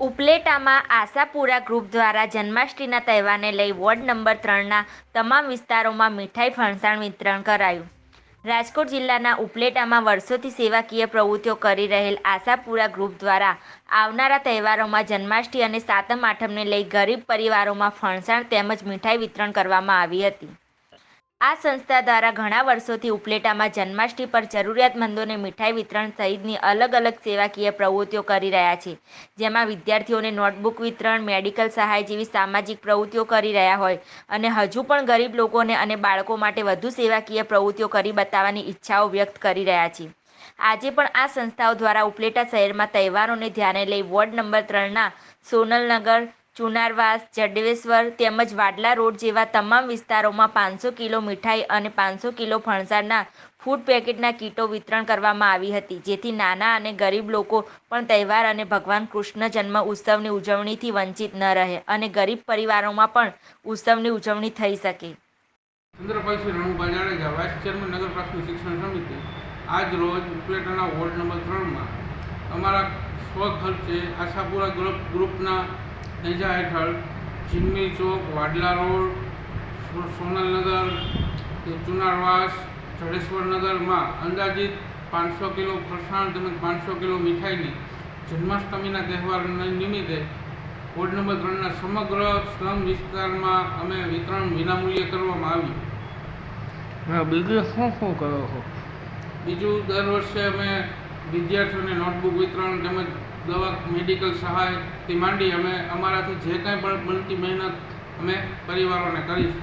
ઉપલેટામાં Ashapura group દ્વારા જન્માષ્ટમીના તહેવારને લઈ વોર્ડ નંબર ત્રણના તમામ વિસ્તારોમાં મીઠાઈ, ફણસાણ વિતરણ કરાયું. રાજકોટ જિલ્લાના ઉપલેટામાં વર્ષોથી સેવાકીય પ્રવૃત્તિઓ કરી રહેલ આશાપુરા ગ્રુપ દ્વારા આવનારા તહેવારોમાં જન્માષ્ટમી અને સાતમ આઠમને લઈ ગરીબ પરિવારોમાં ફણસાણ તેમજ મીઠાઈ વિતરણ કરવામાં આવી હતી. આ સંસ્થા દ્વારા ઘણા વર્ષોથી ઉપલેટામાં જન્માષ્ટમી પર જરૂરિયાતમંદોને મીઠાઈ વિતરણ સહિતની અલગ અલગ સેવાકીય પ્રવૃત્તિઓ કરી રહ્યા છે. જેમાં વિદ્યાર્થીઓને નોટબુક વિતરણ, મેડિકલ સહાય જેવી સામાજિક પ્રવૃત્તિઓ કરી રહ્યા હોય અને હજુ પણ ગરીબ લોકોને અને બાળકો માટે વધુ સેવાકીય પ્રવૃત્તિઓ કરી બતાવવાની ઈચ્છાઓ વ્યક્ત કરી રહ્યા છે. આજે પણ આ સંસ્થાઓ દ્વારા ઉપલેટા શહેરમાં તહેવારોને ધ્યાને લઈ વોર્ડ નંબર ત્રણના સોનલનગર ચુનારવાસ, જડવેશ્વર તેમજ વાડલા રોડ જેવા તમામ વિસ્તારોમાં પાંચસો કિલો મીઠાઈ અને પાંચસો કિલો ફણસારના ફૂડ પેકેટના કીટો વિતરણ કરવામાં આવી હતી. જેથી નાના અને ગરીબ લોકો પણ તહેવાર અને ભગવાન કૃષ્ણ જન્મ ઉત્સવની ઉજવણીથી વંચિત ન રહે અને ગરીબ પરિવારોમાં પણ ઉત્સવની ઉજવણી થઈ શકે. આજ રોજ ઉપલેટાના વોર્ડ નંબર ત્રણમાં અમારા સ્વખર્ચે આશાપુરા ગ્રુપ ગ્રુપના નેજા હેઠળ ચિમની ચોક વાડલા રોડ સોનલનગર ચુનારવાસ જડેશ્વરનગરમાં અંદાજિત પાંચસો કિલો ફરસાણ તેમજ પાંચસો કિલો મીઠાઈની જન્માષ્ટમીના તહેવાર નિમિત્તે વોર્ડ નંબર ત્રણના સમગ્ર સ્લમ વિસ્તારમાં અમે વિતરણ વિનામૂલ્યે કરવામાં આવ્યું બીજું શું શું કરો છો? બીજું દર વર્ષે અમે વિદ્યાર્થીઓને નોટબુક વિતરણ તેમજ દવા મેડિકલ સહાયથી માંડી અમે અમારાથી જે કાંઈ પણ બનતી મહેનત અમે પરિવારોને કરી છે.